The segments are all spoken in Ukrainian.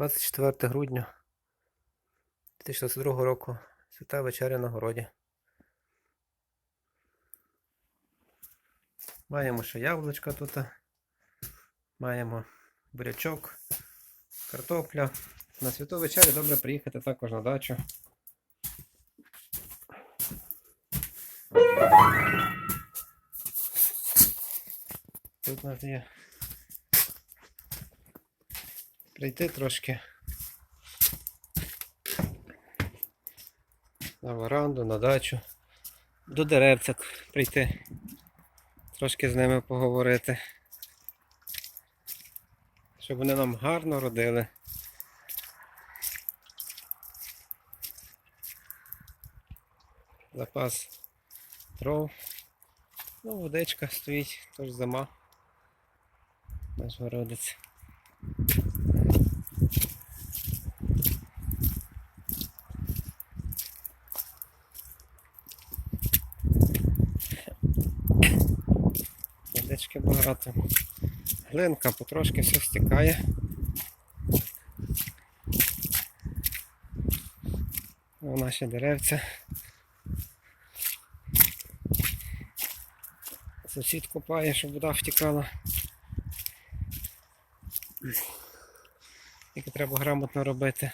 24 грудня 2022 року. Свята вечеря на городі. Маємо ще яблучка тут. Маємо бурячок, картопля. На святу вечерю добре приїхати також на дачу. Тут у нас є прийти трошки на веранду, на дачу, до деревця прийти, трошки з ними поговорити, щоб вони нам гарно родили. Запас дров. Ну, водичка стоїть, тож зима. Наш городець. Водички багато. Глинка потрошки все стікає. О, наші деревця. Сусід копає, щоб вода втікала. Тільки треба грамотно робити.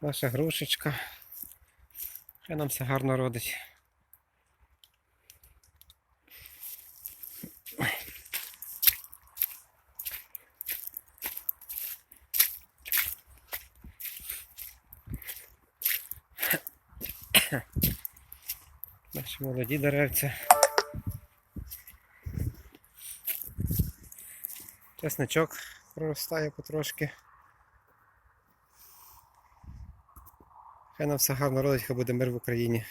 Наша грушечка. Хай нам все гарно родить. Наші молоді деревця. Чесничок проростає потрошки. Хай нам все гарно родить, хай буде мир в Україні.